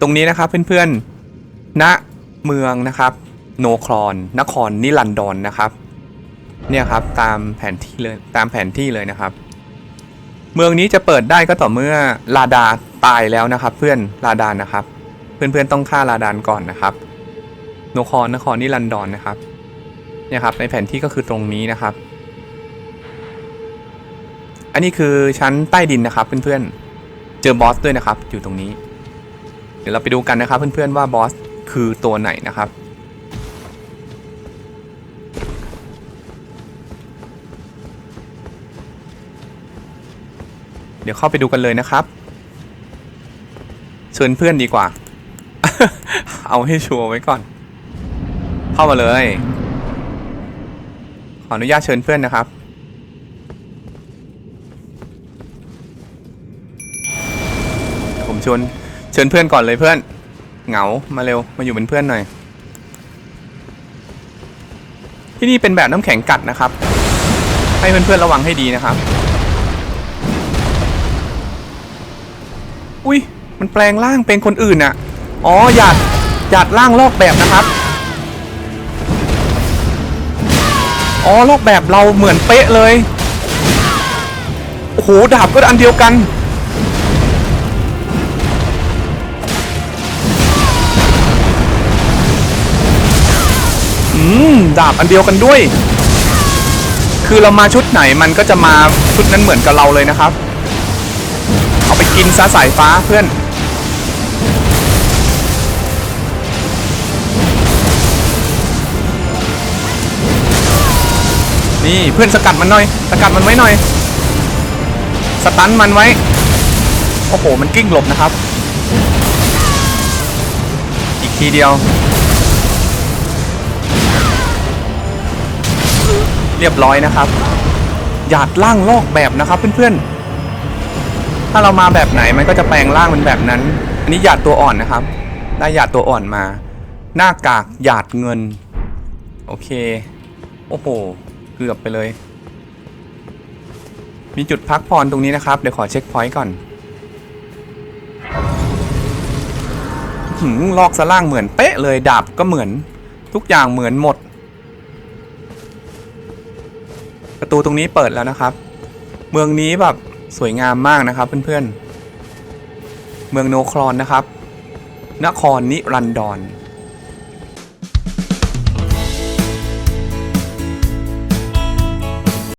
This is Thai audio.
ตรงนี้นะครับเพื่อนๆณเมืองนะครับ โนครอนนครนิรันดรนนะครับ เนี่ยครับตามแผนที่เลยตามแผนที่เลยนะครับ เมืองนี้จะเปิดได้ก็ต่อเมื่อลาดาตายแล้วนะครับ เพื่อนลาดานนะครับ เพื่อนๆต้องฆ่าลาดานก่อนนะครับ โนครนครนิรันดรนนะครับ เนี่ยครับในแผนที่ก็คือตรงนี้นะครับ อันนี้คือชั้นใต้ดินนะครับเพื่อนๆเจอบอสด้วยนะครับ อยู่ตรงนี้ ดี๋ยวเราไปดูกันนะครับเพื่อนๆว่าบอสคือตัวไหนนะครับเดี๋ยวเข้าไปดูกันเลยนะครับเชิญเพื่อนดีกว่า เอาให้ชัวร์ไว้ก่อน เข้ามาเลย ขออนุญาตเชิญเพื่อนนะครับ ผมชวน เชิญเพื่อนก่อนเลยเพื่อน เหงา มาเร็ว มาอยู่เป็นเพื่อนหน่อย ที่นี่เป็นแบบน้ำแข็งกัดนะครับ ให้เพื่อนๆระวังให้ดีนะครับ อุ้ย มันแปลงร่างเป็นคนอื่นอะอ๋อหยาดหยาดร่างลอกแบบนะครับ อ๋อลอกแบบเราเหมือนเป๊ะเลย โอ้โห ดาบก็อันเดียวกัน ดาบอันเดียวกันด้วย คือเรามาชุดไหนมันก็จะมาชุดนั้นเหมือนกับเราเลยนะครับ เอาไปกินซะสายฟ้าเพื่อน นี่เพื่อนสกัดมันหน่อย สกัดมันไว้หน่อย สตันมันไว้ โอ้โห มันกิ้งหลบนะครับ อีกทีเดียว เรียบร้อยนะครับหยาดล่างลอกแบบนะครับเพื่อนๆ ถ้าเรามาแบบไหนมันก็จะแปลงร่างเป็นแบบนั้น อันนี้หยาดตัวอ่อนนะครับ ได้หยาดตัวอ่อนมา หน้ากากหยาดเงิน โอเค โอ้โห เกือบไปเลย มีจุดพักพรตรงนี้นะครับ เดี๋ยวขอเช็คพอยต์ก่อนหืมลอกสล่างเหมือนเป๊ะเลยดาบก็เหมือน ทุกอย่างเหมือนหมด ประตูตรงนี้เปิดแล้วนะครับ เมืองนี้แบบสวยงามมากนะครับเพื่อนๆ เมืองโนครอนนะครับ นครนิรันดร